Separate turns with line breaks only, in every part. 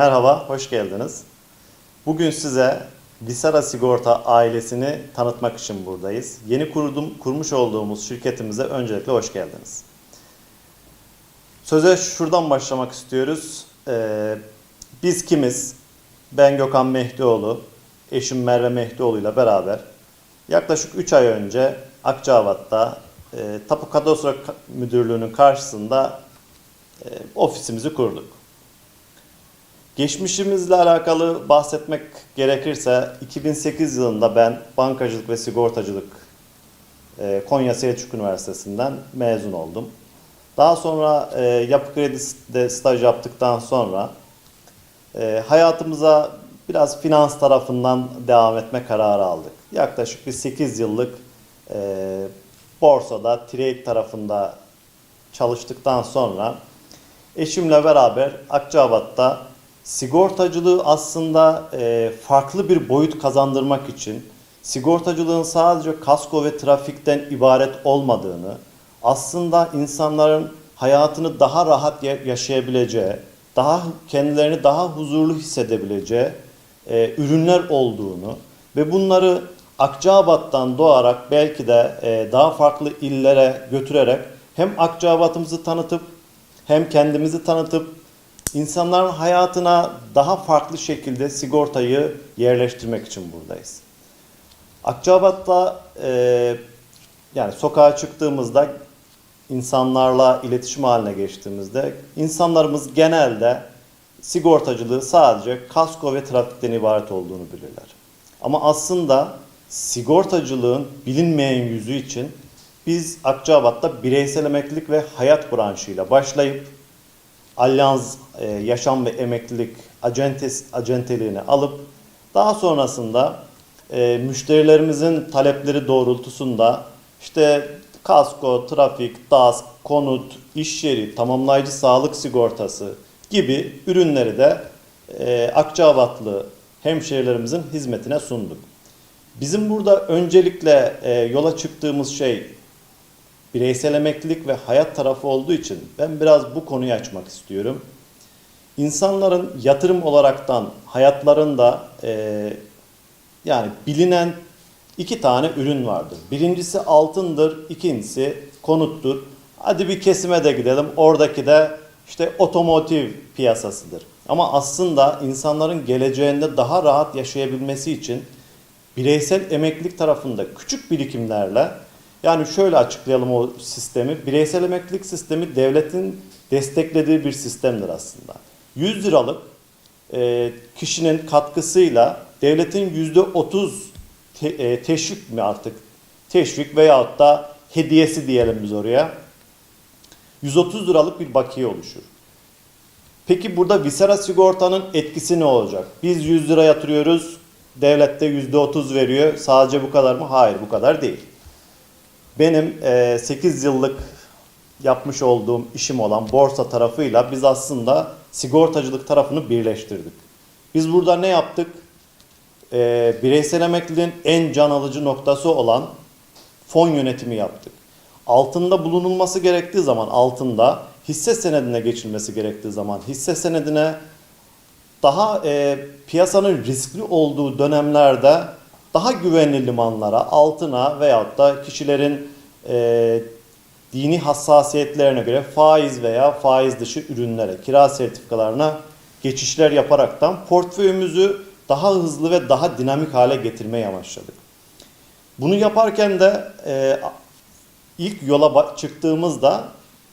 Merhaba, hoş geldiniz. Bugün size Visara Sigorta ailesini tanıtmak için buradayız. Yeni kurdum, kurmuş olduğumuz şirketimize öncelikle hoş geldiniz. Söze şuradan başlamak istiyoruz. Ee, biz kimiz? Ben Gökhan Mehdioğlu, eşim Merve Mehdioğlu ile beraber yaklaşık 3 ay önce Akçabat'ta e, Tapu Kadastro Müdürlüğü'nün karşısında e, ofisimizi kurduk. Geçmişimizle alakalı bahsetmek gerekirse 2008 yılında ben bankacılık ve sigortacılık e, Konya Selçuk Üniversitesi'nden mezun oldum. Daha sonra e, yapı kredide staj yaptıktan sonra e, hayatımıza biraz finans tarafından devam etme kararı aldık. Yaklaşık bir 8 yıllık e, borsada, trade tarafında çalıştıktan sonra eşimle beraber Akçabat'ta sigortacılığı aslında e, farklı bir boyut kazandırmak için sigortacılığın sadece kasko ve trafikten ibaret olmadığını, aslında insanların hayatını daha rahat ya- yaşayabileceği, daha kendilerini daha huzurlu hissedebileceği e, ürünler olduğunu ve bunları Akçabat'tan doğarak belki de e, daha farklı illere götürerek hem Akçabat'ımızı tanıtıp hem kendimizi tanıtıp insanların hayatına daha farklı şekilde sigortayı yerleştirmek için buradayız. Akçabat'ta e, yani sokağa çıktığımızda insanlarla iletişim haline geçtiğimizde insanlarımız genelde sigortacılığı sadece kasko ve trafikten ibaret olduğunu bilirler. Ama aslında sigortacılığın bilinmeyen yüzü için biz Akçabat'ta bireysel emeklilik ve hayat branşıyla başlayıp Alyans e, Yaşam ve Emeklilik acentes, acenteliğini alıp daha sonrasında e, müşterilerimizin talepleri doğrultusunda işte kasko, trafik, DASK, konut, iş yeri, tamamlayıcı sağlık sigortası gibi ürünleri de e, Akçabatlı hemşehrilerimizin hizmetine sunduk. Bizim burada öncelikle e, yola çıktığımız şey bireysel emeklilik ve hayat tarafı olduğu için ben biraz bu konuyu açmak istiyorum. İnsanların yatırım olaraktan hayatlarında e, yani bilinen iki tane ürün vardır. Birincisi altındır, ikincisi konuttur. Hadi bir kesime de gidelim. Oradaki de işte otomotiv piyasasıdır. Ama aslında insanların geleceğinde daha rahat yaşayabilmesi için bireysel emeklilik tarafında küçük birikimlerle yani şöyle açıklayalım o sistemi. Bireysel emeklilik sistemi devletin desteklediği bir sistemdir aslında. 100 liralık e, kişinin katkısıyla devletin %30 te, e, teşvik mi artık? Teşvik veyahut da hediyesi diyelim biz oraya. 130 liralık bir bakiye oluşur. Peki burada Visera sigortanın etkisi ne olacak? Biz 100 lira yatırıyoruz, devlet de %30 veriyor. Sadece bu kadar mı? Hayır bu kadar değil. Benim e, 8 yıllık yapmış olduğum işim olan borsa tarafıyla biz aslında sigortacılık tarafını birleştirdik. Biz burada ne yaptık? E, bireysel emekliliğin en can alıcı noktası olan fon yönetimi yaptık. Altında bulunulması gerektiği zaman altında hisse senedine geçilmesi gerektiği zaman hisse senedine daha e, piyasanın riskli olduğu dönemlerde daha güvenli limanlara, altına veyahut da kişilerin e, dini hassasiyetlerine göre faiz veya faiz dışı ürünlere, kira sertifikalarına geçişler yaparaktan portföyümüzü daha hızlı ve daha dinamik hale getirmeye amaçladık. Bunu yaparken de e, ilk yola çıktığımızda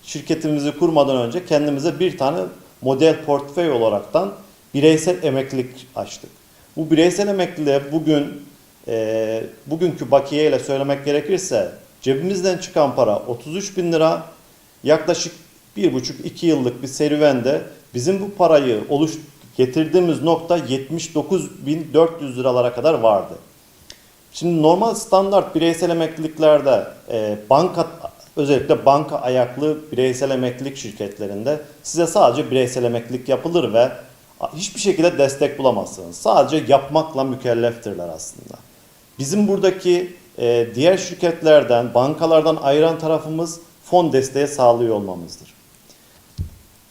şirketimizi kurmadan önce kendimize bir tane model portföy olaraktan bireysel emeklilik açtık. Bu bireysel emekliliğe bugün e, bugünkü bakiye ile söylemek gerekirse cebimizden çıkan para 33 bin lira yaklaşık 1,5-2 yıllık bir serüvende bizim bu parayı oluş getirdiğimiz nokta 79.400 liralara kadar vardı. Şimdi normal standart bireysel emekliliklerde e, banka özellikle banka ayaklı bireysel emeklilik şirketlerinde size sadece bireysel emeklilik yapılır ve hiçbir şekilde destek bulamazsınız. Sadece yapmakla mükelleftirler aslında. Bizim buradaki e, diğer şirketlerden, bankalardan ayıran tarafımız fon desteği sağlıyor olmamızdır.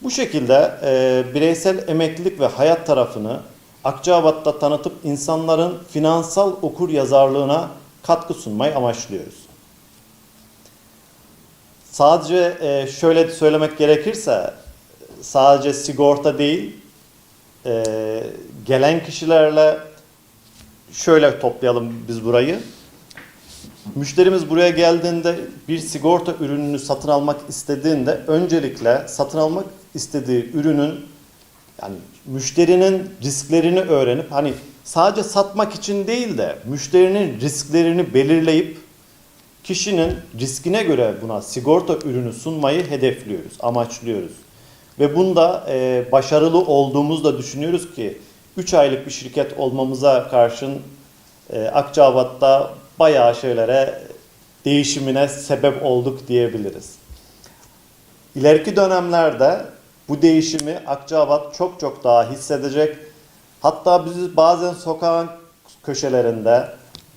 Bu şekilde e, bireysel emeklilik ve hayat tarafını Akçabat'ta tanıtıp insanların finansal okur yazarlığına katkı sunmayı amaçlıyoruz. Sadece e, şöyle söylemek gerekirse sadece sigorta değil e, gelen kişilerle şöyle toplayalım biz burayı. Müşterimiz buraya geldiğinde bir sigorta ürününü satın almak istediğinde öncelikle satın almak istediği ürünün yani müşterinin risklerini öğrenip hani sadece satmak için değil de müşterinin risklerini belirleyip kişinin riskine göre buna sigorta ürünü sunmayı hedefliyoruz, amaçlıyoruz. Ve bunda e, başarılı olduğumuzu da düşünüyoruz ki 3 aylık bir şirket olmamıza karşın e, Akçabat'ta bayağı şeylere değişimine sebep olduk diyebiliriz. İleriki dönemlerde bu değişimi Akçabat çok çok daha hissedecek. Hatta biz bazen sokağın köşelerinde,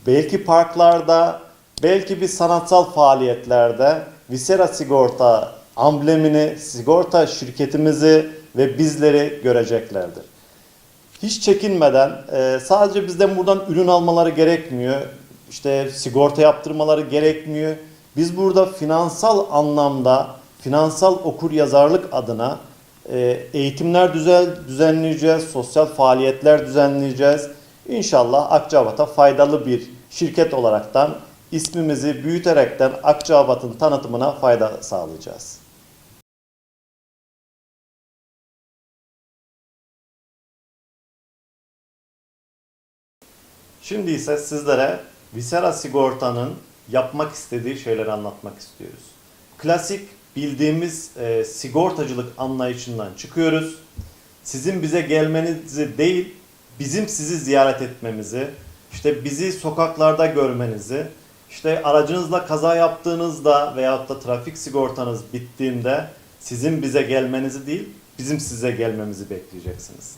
belki parklarda, belki bir sanatsal faaliyetlerde Visera Sigorta amblemini, sigorta şirketimizi ve bizleri göreceklerdir. Hiç çekinmeden e, sadece bizden buradan ürün almaları gerekmiyor. İşte sigorta yaptırmaları gerekmiyor. Biz burada finansal anlamda, finansal okur yazarlık adına e, eğitimler düzel, düzenleyeceğiz, sosyal faaliyetler düzenleyeceğiz. İnşallah Akçabat'a faydalı bir şirket olaraktan ismimizi büyüterekten Akçabat'ın tanıtımına fayda sağlayacağız. Şimdi ise sizlere Visera Sigorta'nın yapmak istediği şeyleri anlatmak istiyoruz. Klasik bildiğimiz e, sigortacılık anlayışından çıkıyoruz. Sizin bize gelmenizi değil, bizim sizi ziyaret etmemizi, işte bizi sokaklarda görmenizi, işte aracınızla kaza yaptığınızda veyahut da trafik sigortanız bittiğinde sizin bize gelmenizi değil, bizim size gelmemizi bekleyeceksiniz.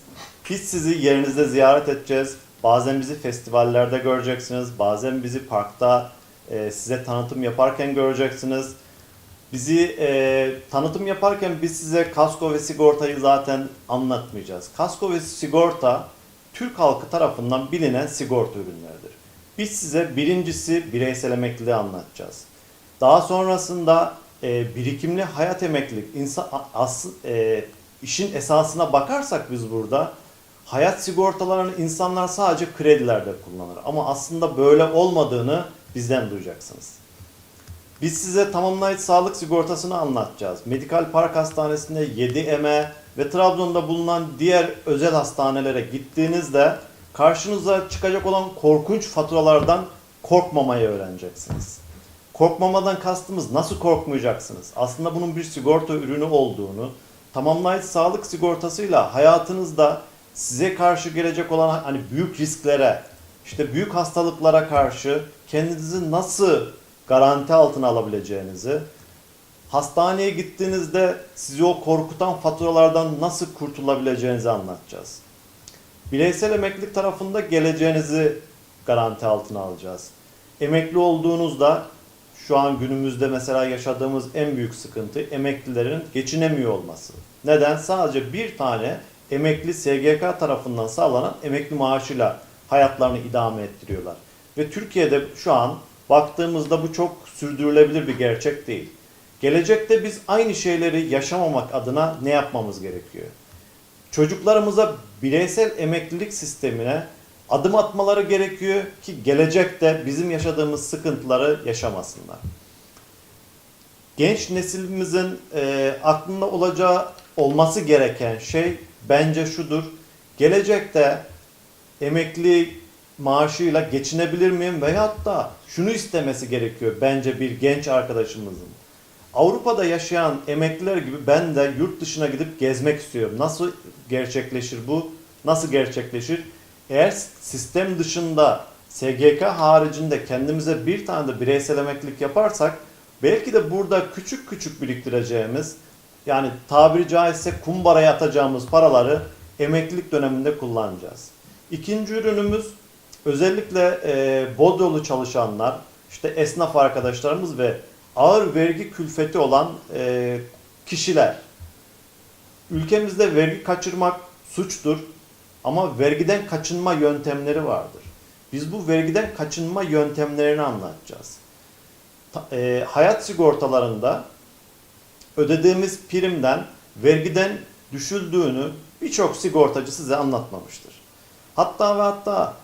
Biz sizi yerinizde ziyaret edeceğiz. Bazen bizi festivallerde göreceksiniz. Bazen bizi parkta e, size tanıtım yaparken göreceksiniz. Bizi e, tanıtım yaparken biz size kasko ve sigortayı zaten anlatmayacağız. Kasko ve sigorta Türk halkı tarafından bilinen sigorta ürünleridir. Biz size birincisi bireysel emekliliği anlatacağız. Daha sonrasında e, birikimli hayat emeklilik, insan, as, e, işin esasına bakarsak biz burada hayat sigortalarını insanlar sadece kredilerde kullanır. Ama aslında böyle olmadığını bizden duyacaksınız. Biz size tamamlayıcı sağlık sigortasını anlatacağız. Medikal Park Hastanesi'nde 7M ve Trabzon'da bulunan diğer özel hastanelere gittiğinizde karşınıza çıkacak olan korkunç faturalardan korkmamayı öğreneceksiniz. Korkmamadan kastımız nasıl korkmayacaksınız? Aslında bunun bir sigorta ürünü olduğunu, tamamlayıcı sağlık sigortasıyla hayatınızda size karşı gelecek olan hani büyük risklere, işte büyük hastalıklara karşı kendinizi nasıl garanti altına alabileceğinizi, hastaneye gittiğinizde sizi o korkutan faturalardan nasıl kurtulabileceğinizi anlatacağız. Bireysel emeklilik tarafında geleceğinizi garanti altına alacağız. Emekli olduğunuzda şu an günümüzde mesela yaşadığımız en büyük sıkıntı emeklilerin geçinemiyor olması. Neden? Sadece bir tane emekli SGK tarafından sağlanan emekli maaşıyla hayatlarını idame ettiriyorlar. Ve Türkiye'de şu an baktığımızda bu çok sürdürülebilir bir gerçek değil. Gelecekte biz aynı şeyleri yaşamamak adına ne yapmamız gerekiyor? Çocuklarımıza bireysel emeklilik sistemine adım atmaları gerekiyor ki gelecekte bizim yaşadığımız sıkıntıları yaşamasınlar. Genç nesilimizin e, aklında olacağı olması gereken şey bence şudur. Gelecekte emekli maaşıyla geçinebilir miyim? Veyahut da şunu istemesi gerekiyor bence bir genç arkadaşımızın. Avrupa'da yaşayan emekliler gibi ben de yurt dışına gidip gezmek istiyorum. Nasıl gerçekleşir bu? Nasıl gerçekleşir? Eğer sistem dışında SGK haricinde kendimize bir tane de bireysel emeklilik yaparsak belki de burada küçük küçük biriktireceğimiz yani tabiri caizse kumbaraya atacağımız paraları emeklilik döneminde kullanacağız. İkinci ürünümüz özellikle e, Bodrolu çalışanlar, işte esnaf arkadaşlarımız ve ağır vergi külfeti olan e, kişiler. Ülkemizde vergi kaçırmak suçtur ama vergiden kaçınma yöntemleri vardır. Biz bu vergiden kaçınma yöntemlerini anlatacağız. Ta- e, hayat sigortalarında ödediğimiz primden vergiden düşüldüğünü birçok sigortacı size anlatmamıştır. Hatta ve hatta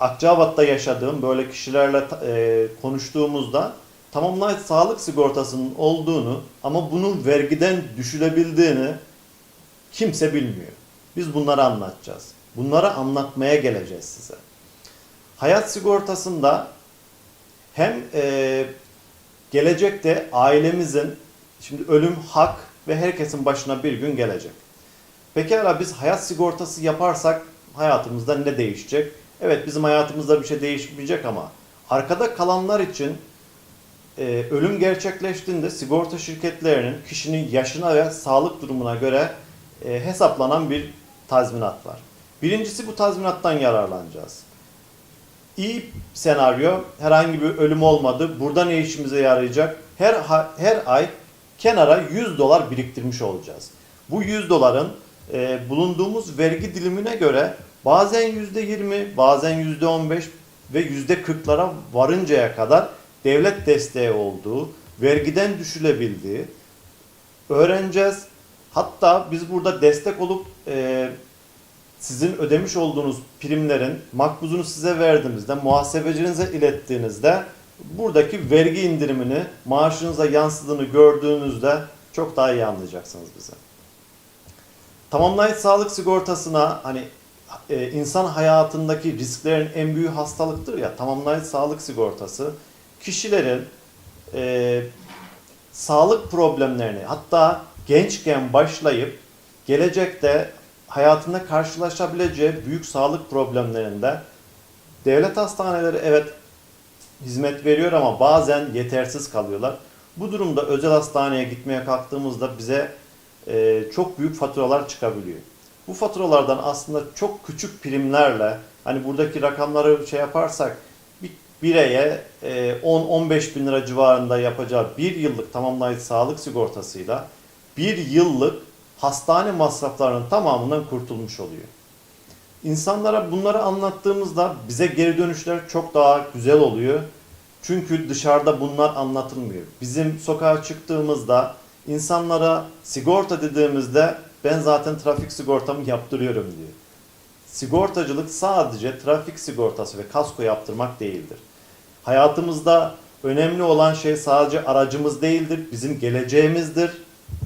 Akçabat'ta yaşadığım böyle kişilerle e, konuştuğumuzda tamamlayıcı sağlık sigortasının olduğunu ama bunun vergiden düşülebildiğini kimse bilmiyor. Biz bunları anlatacağız. Bunları anlatmaya geleceğiz size. Hayat sigortasında hem e, gelecekte ailemizin şimdi ölüm hak ve herkesin başına bir gün gelecek. Pekala biz hayat sigortası yaparsak hayatımızda ne değişecek? Evet bizim hayatımızda bir şey değişmeyecek ama arkada kalanlar için e, ölüm gerçekleştiğinde sigorta şirketlerinin kişinin yaşına ve sağlık durumuna göre e, hesaplanan bir tazminat var. Birincisi bu tazminattan yararlanacağız. İyi senaryo herhangi bir ölüm olmadı. Burada ne işimize yarayacak? Her her ay kenara 100 dolar biriktirmiş olacağız. Bu 100 doların e, bulunduğumuz vergi dilimine göre bazen %20, bazen %15 ve %40'lara varıncaya kadar devlet desteği olduğu, vergiden düşülebildiği öğreneceğiz. Hatta biz burada destek olup e, sizin ödemiş olduğunuz primlerin makbuzunu size verdiğimizde, muhasebecinize ilettiğinizde buradaki vergi indirimini maaşınıza yansıdığını gördüğünüzde çok daha iyi anlayacaksınız bize. Tamamlayıcı sağlık sigortasına hani e, insan hayatındaki risklerin en büyük hastalıktır ya tamamlayıcı sağlık sigortası kişilerin e, sağlık problemlerini hatta gençken başlayıp gelecekte hayatında karşılaşabileceği büyük sağlık problemlerinde devlet hastaneleri evet hizmet veriyor ama bazen yetersiz kalıyorlar. Bu durumda özel hastaneye gitmeye kalktığımızda bize e, çok büyük faturalar çıkabiliyor. Bu faturalardan aslında çok küçük primlerle hani buradaki rakamları şey yaparsak bir bireye e, 10-15 bin lira civarında yapacağı bir yıllık tamamlayıcı sağlık sigortasıyla bir yıllık hastane masraflarının tamamından kurtulmuş oluyor. İnsanlara bunları anlattığımızda bize geri dönüşler çok daha güzel oluyor. Çünkü dışarıda bunlar anlatılmıyor. Bizim sokağa çıktığımızda insanlara sigorta dediğimizde ben zaten trafik sigortamı yaptırıyorum diyor. Sigortacılık sadece trafik sigortası ve kasko yaptırmak değildir. Hayatımızda önemli olan şey sadece aracımız değildir, bizim geleceğimizdir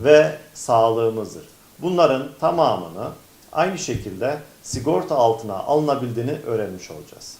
ve sağlığımızdır. Bunların tamamını aynı şekilde sigorta altına alınabildiğini öğrenmiş olacağız.